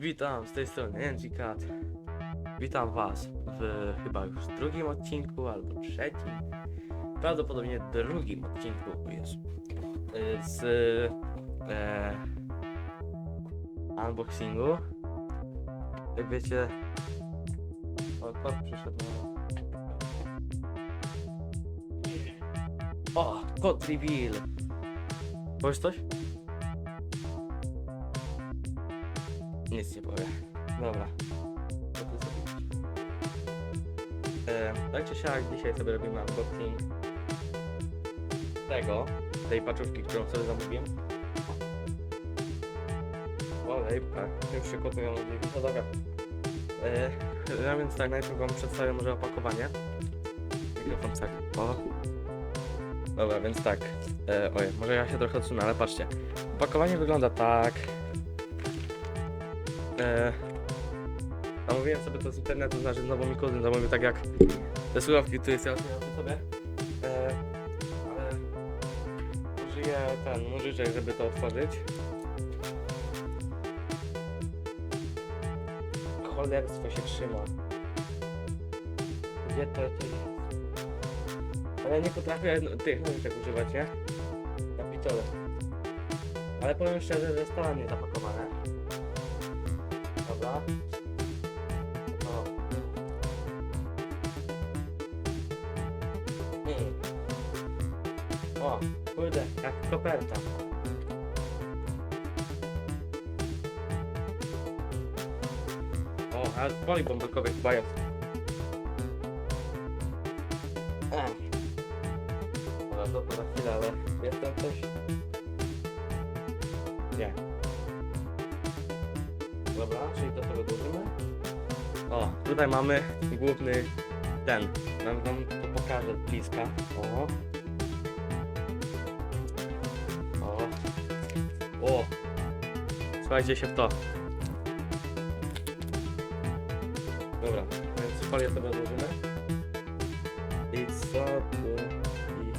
Witam, z tej strony Angie Cat. Witam was w chyba już drugim odcinku albo trzecim. Prawdopodobnie drugim odcinku jest z e, unboxingu. Jak wiecie, o, kot przyszedł. no. O, kot reveal. Powiesz coś? Nic nie powiem. Dobra. Co ty zrobiłeś? E, tak czy dzisiaj sobie robimy unboxing tego, tej paczówki, którą sobie zamówiłem. O, lejpka, już się kotują ludzi. No dobra. E, no więc tak, najpierw wam przedstawię może opakowanie. Mikrofon tak. O. Dobra, więc tak. E, oj, może ja się trochę odsunę, ale patrzcie. Opakowanie wygląda tak. E, zamówiłem sobie to z internetu, znaczy znowu mi kuzyn zamówił tak jak te słuchawki, tu jest ja sobie. E, ale użyję ten nożyczek, żeby to otworzyć. Cholerstwo się trzyma. Gdzie to jest? Ale nie potrafię no, tych nożyczek używać, nie? Na pitole. Ale powiem szczerze, że starannie zapakowane. Dobra. O. Mm. O, kurde, jak koperta. O, ale z folii bąbelkowej chyba jest. Ech. Dobra, to, to za chwilę, ale jest tam coś? Nie. Dobra, czyli to sobie odłożymy. O, tutaj mamy główny ten. Wam, wam to pokażę z bliska. O. O. O. Słuchajcie się w to. Dobra, więc folię sobie odłożymy. I co tu? I...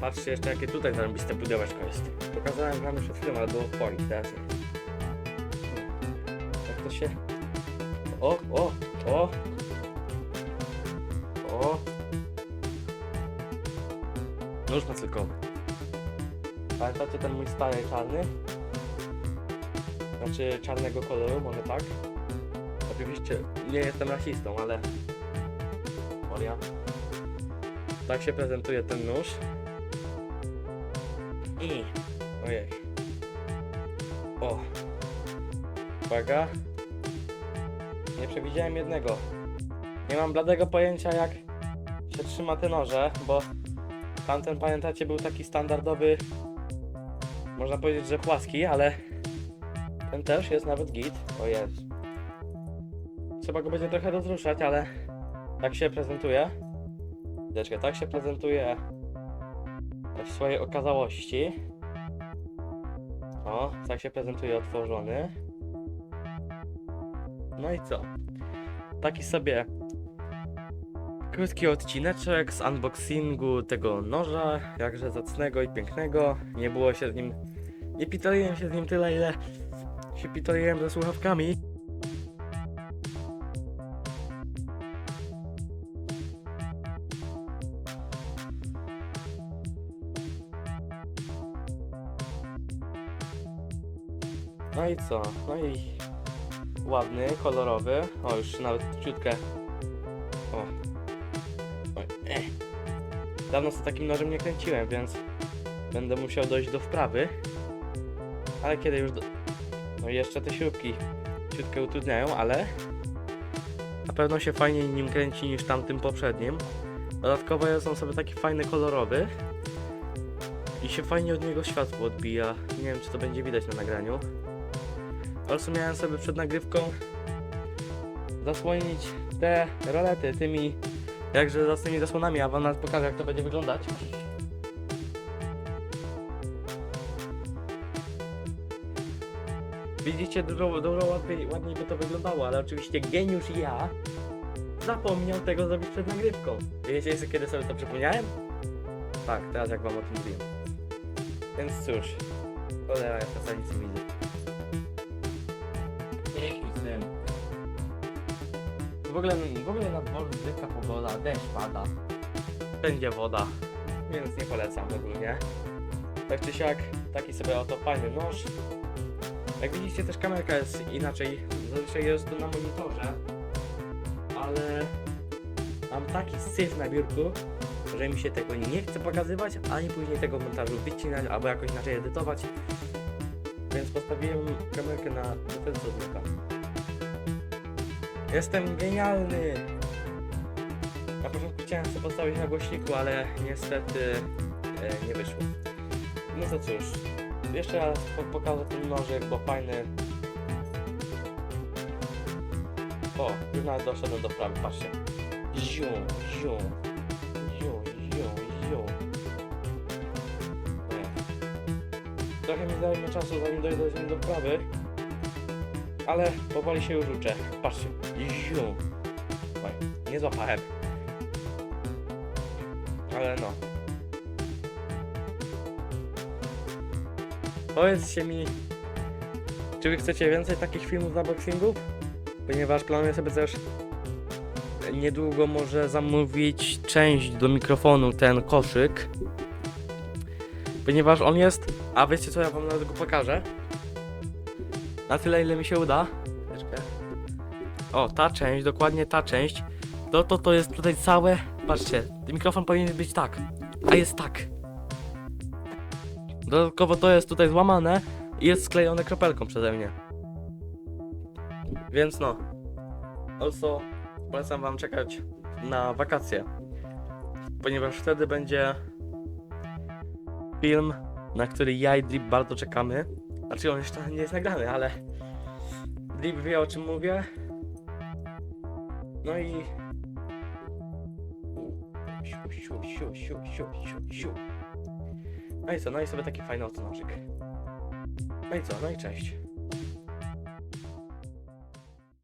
Patrzcie jeszcze jakie tutaj zarąbiste pudełeczko jest. Pokazałem wam przed chwilą, ale było w folii, teraz. To się... O, o, o! O! Nóż macylkowy. Pamiętacie ten mój stary czarny? Znaczy czarnego koloru, może tak? Oczywiście nie jestem rasistą, ale... Folia. Tak się prezentuje ten nóż. I... Ojej. O! Uwaga. Nie przewidziałem jednego. Nie mam bladego pojęcia jak się trzyma te noże, bo tamten pamiętacie był taki standardowy, można powiedzieć, że płaski, ale ten też jest nawet git. O jest. Trzeba go będzie trochę rozruszać, ale tak się prezentuje. Deczkę, tak się prezentuje w swojej okazałości. O, tak się prezentuje otworzony. No i co? Taki sobie krótki odcineczek z unboxingu tego noża, jakże zacnego i pięknego. Nie było się z nim, nie pitoliłem się z nim tyle, ile się pitoliłem ze słuchawkami. No i co? No i ładny, kolorowy. O, już nawet ciutkę. O. Oj, eh. Dawno z takim nożem nie kręciłem, więc będę musiał dojść do wprawy. Ale kiedy już. Do... No i jeszcze te śrubki ciutkę utrudniają, ale na pewno się fajniej nim kręci niż tamtym poprzednim. Dodatkowo jest on sobie taki fajny, kolorowy. I się fajnie od niego światło odbija. Nie wiem, czy to będzie widać na nagraniu. Also miałem sobie przed nagrywką zasłonić te rolety tymi jakże zacnymi zasłonami, a wam nawet pokażę jak to będzie wyglądać. Widzicie, dużo, dużo łatwiej, ładniej by to wyglądało, ale oczywiście geniusz ja zapomniał tego zrobić przed nagrywką. Wiecie kiedy sobie to przypomniałem? Tak, teraz jak wam o tym mówiłem. Więc cóż, cholera, ja czasami nic nie widzę. Piękny. W ogóle, w ogóle na dworzu zwykła pogoda, deszcz pada. Będzie woda, więc nie polecam ogólnie. Tak czy siak, taki sobie oto fajny nóż. Jak widzicie też kamerka jest inaczej, zazwyczaj jest tu na monitorze. Ale mam taki syf na biurku, że mi się tego nie chce pokazywać, ani później tego montażu wycinać, albo jakoś inaczej edytować. Więc postawiłem kamerkę na mleka. Jestem genialny! Na początku chciałem sobie postawić na głośniku, ale niestety e, nie wyszło. No to cóż, jeszcze raz po pokażę ten nożyk, bo fajny. O, już nawet doszedłem do prawy, patrzcie. Ziu, ziu, Trochę mi zajmie czasu, zanim dojdę do prawy. Ale powoli się już uczę. Patrzcie. Ziu. Oj, nie złapałem. Ale no. Powiedzcie mi, czy wy chcecie więcej takich filmów z unboxingów? Ponieważ planuję sobie też niedługo może zamówić część do mikrofonu, ten koszyk. Ponieważ on jest, a wiecie co, ja wam nawet go pokażę. Na tyle ile mi się uda. O, ta część, dokładnie ta część. To, to, to jest tutaj całe, patrzcie, mikrofon powinien być tak, a jest tak. Dodatkowo to jest tutaj złamane i jest sklejone kropelką przeze mnie. Więc no. Also polecam wam czekać na wakacje. Ponieważ wtedy będzie film, na który ja i Drip bardzo czekamy. Znaczy on jeszcze nie jest nagrany, ale Drip wie o czym mówię. No i. No i co, no i sobie taki fajny otonożyk. No i co, no i cześć.